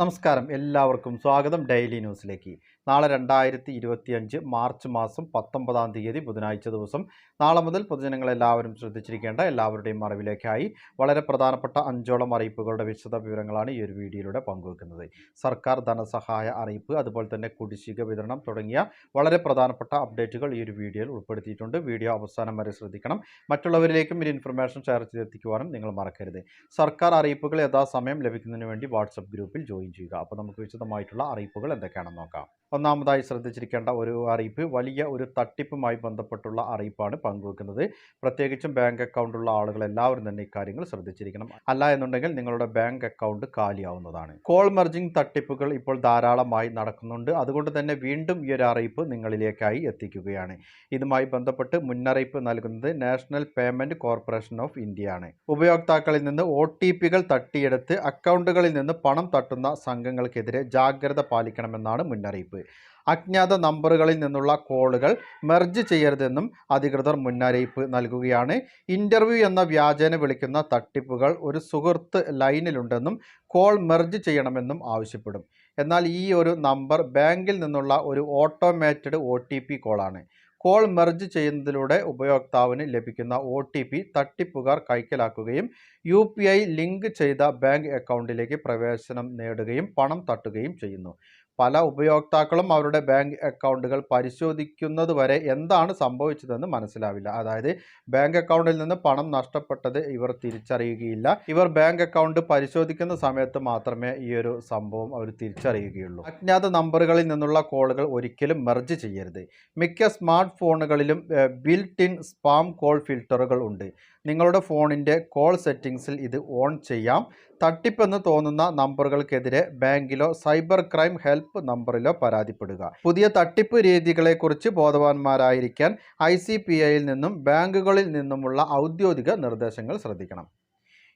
നമസ്കാരം. എല്ലാവർക്കും സ്വാഗതം ഡെയിലി ന്യൂസിലേക്ക്. നാളെ രണ്ടായിരത്തി ഇരുപത്തിയഞ്ച് മാർച്ച് മാസം പത്തൊമ്പതാം തീയതി ബുധനാഴ്ച ദിവസം. നാളെ മുതൽ പൊതുജനങ്ങളെല്ലാവരും ശ്രദ്ധിച്ചിരിക്കേണ്ട എല്ലാവരുടെയും അറിവിലേക്കായി വളരെ പ്രധാനപ്പെട്ട അഞ്ചോളം അറിയിപ്പുകളുടെ വിശദ വിവരങ്ങളാണ് ഈ ഒരു വീഡിയോയിലൂടെ പങ്കുവെക്കുന്നത്. സർക്കാർ ധനസഹായ അറിയിപ്പ് അതുപോലെ തന്നെ കുടിശ്ശിക വിതരണം തുടങ്ങിയ വളരെ പ്രധാനപ്പെട്ട അപ്ഡേറ്റുകൾ ഈ ഒരു വീഡിയോയിൽ ഉൾപ്പെടുത്തിയിട്ടുണ്ട്. വീഡിയോ അവസാനം വരെ ശ്രദ്ധിക്കണം. മറ്റുള്ളവരിലേക്കും ഈ ഇൻഫർമേഷൻ ഷെയർ ചെയ്തെത്തിക്കുവാനും നിങ്ങൾ മറക്കരുത്. സർക്കാർ അറിയിപ്പുകൾ യഥാസമയം ലഭിക്കുന്നതിന് വേണ്ടി വാട്സപ്പ് ഗ്രൂപ്പിൽ ജോയിൻ ചെയ്യുക. അപ്പോൾ നമുക്ക് വിശദമായിട്ടുള്ള അറിയിപ്പുകൾ എന്തൊക്കെയാണെന്ന് നോക്കാം. ഒന്നാമതായി ശ്രദ്ധിച്ചിരിക്കേണ്ട ഒരു അറിയിപ്പ് വലിയ ഒരു തട്ടിപ്പുമായി ബന്ധപ്പെട്ടുള്ള അറിയിപ്പാണ് പങ്കുവെക്കുന്നത്. പ്രത്യേകിച്ചും ബാങ്ക് അക്കൗണ്ട് ഉള്ള ആളുകൾ എല്ലാവരും തന്നെ ഇക്കാര്യങ്ങൾ ശ്രദ്ധിച്ചിരിക്കണം. അല്ല എന്നുണ്ടെങ്കിൽ നിങ്ങളുടെ ബാങ്ക് അക്കൗണ്ട് കാലിയാവുന്നതാണ്. കോൾ മെർജിംഗ് തട്ടിപ്പുകൾ ഇപ്പോൾ ധാരാളമായി നടക്കുന്നുണ്ട്. അതുകൊണ്ട് തന്നെ വീണ്ടും ഈ ഒരു അറിയിപ്പ് നിങ്ങളിലേക്കായി എത്തിക്കുകയാണ്. ഇതുമായി ബന്ധപ്പെട്ട് മുന്നറിയിപ്പ് നൽകുന്നത് National Payment Corporation of India ആണ് ഉപയോക്താക്കളിൽ നിന്ന് ഒ ടി പികൾ തട്ടിയെടുത്ത് അക്കൗണ്ടുകളിൽ നിന്ന് പണം തട്ടുന്ന സംഘങ്ങൾക്കെതിരെ ജാഗ്രത പാലിക്കണമെന്നാണ് മുന്നറിയിപ്പ്. അജ്ഞാത നമ്പറുകളിൽ നിന്നുള്ള കോളുകൾ മെർജ് ചെയ്യരുതെന്നും അധികൃതർ മുന്നറിയിപ്പ് നൽകുകയാണ്. ഇന്റർവ്യൂ എന്ന വ്യാജേന വിളിക്കുന്ന തട്ടിപ്പുകൾ ഒരു സുഹൃത്ത് ലൈനിലുണ്ടെന്നും കോൾ മെർജ് ചെയ്യണമെന്നും ആവശ്യപ്പെടും. എന്നാൽ ഈ ഒരു നമ്പർ ബാങ്കിൽ നിന്നുള്ള ഒരു ഓട്ടോമാറ്റഡ് ഒ ടി പി കോളാണ്. കോൾ മെർജ് ചെയ്യുന്നതിലൂടെ ഉപയോക്താവിന് ലഭിക്കുന്ന ഒ ടി പി തട്ടിപ്പുകാർ കൈക്കലാക്കുകയും യു പി ഐ ലിങ്ക് ചെയ്ത ബാങ്ക് അക്കൗണ്ടിലേക്ക് പ്രവേശനം നേടുകയും പണം തട്ടുകയും ചെയ്യുന്നു. പല ഉപയോക്താക്കളും അവരുടെ ബാങ്ക് അക്കൗണ്ടുകൾ പരിശോധിക്കുന്നത് വരെ എന്താണ് സംഭവിച്ചതെന്ന് മനസ്സിലാവില്ല. അതായത് ബാങ്ക് അക്കൗണ്ടിൽ നിന്ന് പണം നഷ്ടപ്പെട്ടത് ഇവർ തിരിച്ചറിയുകയില്ല. ഇവർ ബാങ്ക് അക്കൗണ്ട് പരിശോധിക്കുന്ന സമയത്ത് മാത്രമേ ഈ ഒരു സംഭവം അവർ തിരിച്ചറിയുകയുള്ളൂ. അജ്ഞാത നമ്പറുകളിൽ നിന്നുള്ള കോളുകൾ ഒരിക്കലും മെർജ് ചെയ്യരുത്. മിക്ക സ്മാർട്ട് ഫോണുകളിലും ബിൽറ്റ് ഇൻ സ്പാം കോൾ ഫിൽറ്ററുകൾ ഉണ്ട്. നിങ്ങളുടെ ഫോണിന്റെ കോൾ സെറ്റിംഗ്സിൽ ഇത് ഓൺ ചെയ്യാം. തട്ടിപ്പെന്ന് തോന്നുന്ന നമ്പറുകൾക്കെതിരെ ബാങ്കിലോ സൈബർ ക്രൈം ഹെൽപ്പ് നമ്പറിലോ പരാതിപ്പെടുക. പുതിയ തട്ടിപ്പ് രീതികളെക്കുറിച്ച് ബോധവാന്മാരായിരിക്കാൻ ഐ സി പി ഐയിൽ നിന്നും ബാങ്കുകളിൽ നിന്നുമുള്ള ഔദ്യോഗിക നിർദ്ദേശങ്ങൾ ശ്രദ്ധിക്കണം.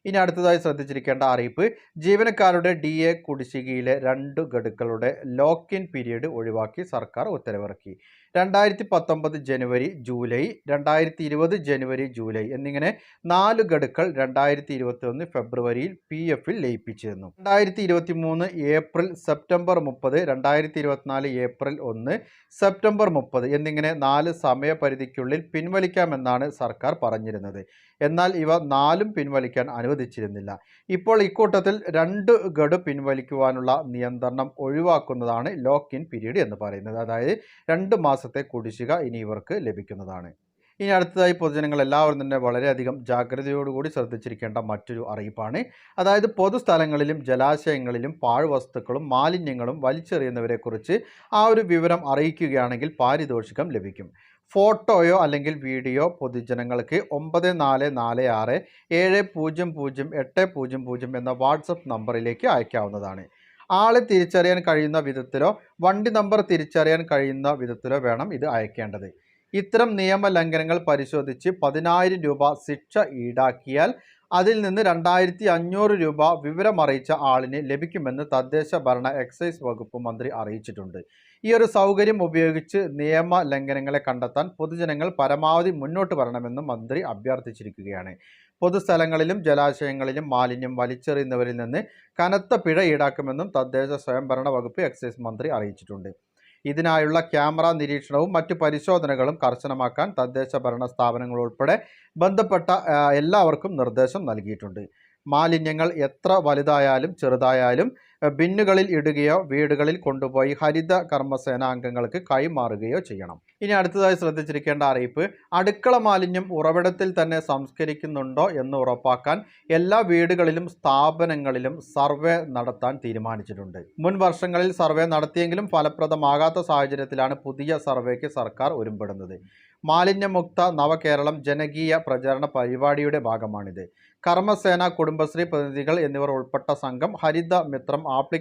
ഇനി അടുത്തതായി ശ്രദ്ധിച്ചിരിക്കേണ്ട അറിയിപ്പ് ജീവനക്കാരുടെ ഡി എ കുടിശ്ശികയിലെ രണ്ട് ഗഡുക്കളുടെ ലോക്ക് ഇൻ പീരീഡ് ഒഴിവാക്കി സർക്കാർ ഉത്തരവിറക്കി. രണ്ടായിരത്തി പത്തൊമ്പത് ജനുവരി ജൂലൈ രണ്ടായിരത്തി ഇരുപത് ജനുവരി ജൂലൈ എന്നിങ്ങനെ നാല് ഗഡുക്കൾ രണ്ടായിരത്തി ഇരുപത്തി ഒന്ന് ഫെബ്രുവരിയിൽ പി എഫിൽ ലയിപ്പിച്ചിരുന്നു. രണ്ടായിരത്തി ഇരുപത്തി മൂന്ന് ഏപ്രിൽ സെപ്റ്റംബർ മുപ്പത് രണ്ടായിരത്തി ഇരുപത്തിനാല് ഏപ്രിൽ ഒന്ന് സെപ്റ്റംബർ മുപ്പത് എന്നിങ്ങനെ നാല് സമയപരിധിക്കുള്ളിൽ പിൻവലിക്കാമെന്നാണ് സർക്കാർ പറഞ്ഞിരുന്നത്. എന്നാൽ ഇവ നാലും പിൻവലിക്കാൻ അനുവദിച്ചിരുന്നില്ല. ഇപ്പോൾ ഇക്കൂട്ടത്തിൽ രണ്ട് ഗഡു പിൻവലിക്കുവാനുള്ള നിയന്ത്രണം ഒഴിവാക്കുന്നതാണ് ലോക്ക് ഇൻ പീരീഡ് എന്ന് പറയുന്നത്. അതായത് രണ്ട് മാസത്തെ കുടിശ്ശിക ഇനി ഇവർക്ക് ലഭിക്കുന്നതാണ്. ഇനി അടുത്തതായി പൊതുജനങ്ങൾ എല്ലാവരും തന്നെ വളരെയധികം ജാഗ്രതയോടുകൂടി ശ്രദ്ധിച്ചിരിക്കേണ്ട മറ്റൊരു അറിയിപ്പാണ്. അതായത് പൊതുസ്ഥലങ്ങളിലും ജലാശയങ്ങളിലും പാഴ്വസ്തുക്കളും മാലിന്യങ്ങളും വലിച്ചെറിയുന്നവരെക്കുറിച്ച് ആ ഒരു വിവരം അറിയിക്കുകയാണെങ്കിൽ പാരിതോഷികം ലഭിക്കും. ഫോട്ടോയോ അല്ലെങ്കിൽ വീഡിയോ പൊതുജനങ്ങൾക്ക് ഒമ്പത് നാല് നാല് ആറ് ഏഴ് പൂജ്യം പൂജ്യം എട്ട് പൂജ്യം പൂജ്യം എന്ന വാട്സപ്പ് നമ്പറിലേക്ക് അയക്കാവുന്നതാണ്. ആളെ തിരിച്ചറിയാൻ കഴിയുന്ന വിധത്തിലോ വണ്ടി നമ്പർ തിരിച്ചറിയാൻ കഴിയുന്ന വിധത്തിലോ വേണം ഇത് അയക്കേണ്ടത്. ഇത്തരം നിയമ ലംഘനങ്ങൾ പരിശോധിച്ച് പതിനായിരം രൂപ ശിക്ഷ ഈടാക്കിയാൽ അതിൽ നിന്ന് രണ്ടായിരത്തി അഞ്ഞൂറ് രൂപ വിവരമറിയിച്ച ആളിന് ലഭിക്കുമെന്ന് തദ്ദേശ ഭരണ എക്സൈസ് വകുപ്പ് മന്ത്രി അറിയിച്ചിട്ടുണ്ട്. ഈ ഒരു സൗകര്യം ഉപയോഗിച്ച് നിയമ ലംഘനങ്ങളെ കണ്ടെത്താൻ പൊതുജനങ്ങൾ പരമാവധി മുന്നോട്ട് വരണമെന്നും മന്ത്രി അഭ്യർത്ഥിച്ചിരിക്കുകയാണ്. പൊതുസ്ഥലങ്ങളിലും ജലാശയങ്ങളിലും മാലിന്യം വലിച്ചെറിയുന്നവരിൽ നിന്ന് കനത്ത പിഴ ഈടാക്കുമെന്നും തദ്ദേശ സ്വയംഭരണ വകുപ്പ് എക്സൈസ് മന്ത്രി അറിയിച്ചിട്ടുണ്ട്. ഇതിനായുള്ള ക്യാമറ നിരീക്ഷണവും മറ്റു പരിശോധനകളും കർശനമാക്കാൻ തദ്ദേശ ഭരണ സ്ഥാപനങ്ങൾ ഉൾപ്പെടെ ബന്ധപ്പെട്ട എല്ലാവർക്കും നിർദ്ദേശം നൽകിയിട്ടുണ്ട്. മാലിന്യങ്ങൾ എത്ര വലുതായാലും ചെറുതായാലും ബിന്നുകളിൽ ഇടുകയോ വീടുകളിൽ കൊണ്ടുപോയി ഹരിത കർമ്മസേന അംഗങ്ങൾക്ക് കൈമാറുകയോ ചെയ്യണം. ഇനി അടുത്തതായി ശ്രദ്ധിച്ചിരിക്കേണ്ട അറിയിപ്പ് അടുക്കള മാലിന്യം ഉറവിടത്തിൽ തന്നെ സംസ്കരിക്കുന്നുണ്ടോ എന്ന് ഉറപ്പാക്കാൻ എല്ലാ വീടുകളിലും സ്ഥാപനങ്ങളിലും സർവേ നടത്താൻ തീരുമാനിച്ചിട്ടുണ്ട്. മുൻ വർഷങ്ങളിൽ സർവേ നടത്തിയെങ്കിലും ഫലപ്രദമാകാത്ത സാഹചര്യത്തിലാണ് പുതിയ സർവേക്ക് സർക്കാർ ഒരുമ്പെടുന്നത് മാലിന്യമുക്ത നവകേരളം ജനകീയ പ്രചാരണ പരിപാടിയുടെ ഭാഗമാണിത്. കർമ്മസേന കുടുംബശ്രീ പ്രതിനിധികൾ എന്നിവർ ഉൾപ്പെട്ട സംഘം ഹരിത മിത്രം ആപ്ലിക്കേഷൻ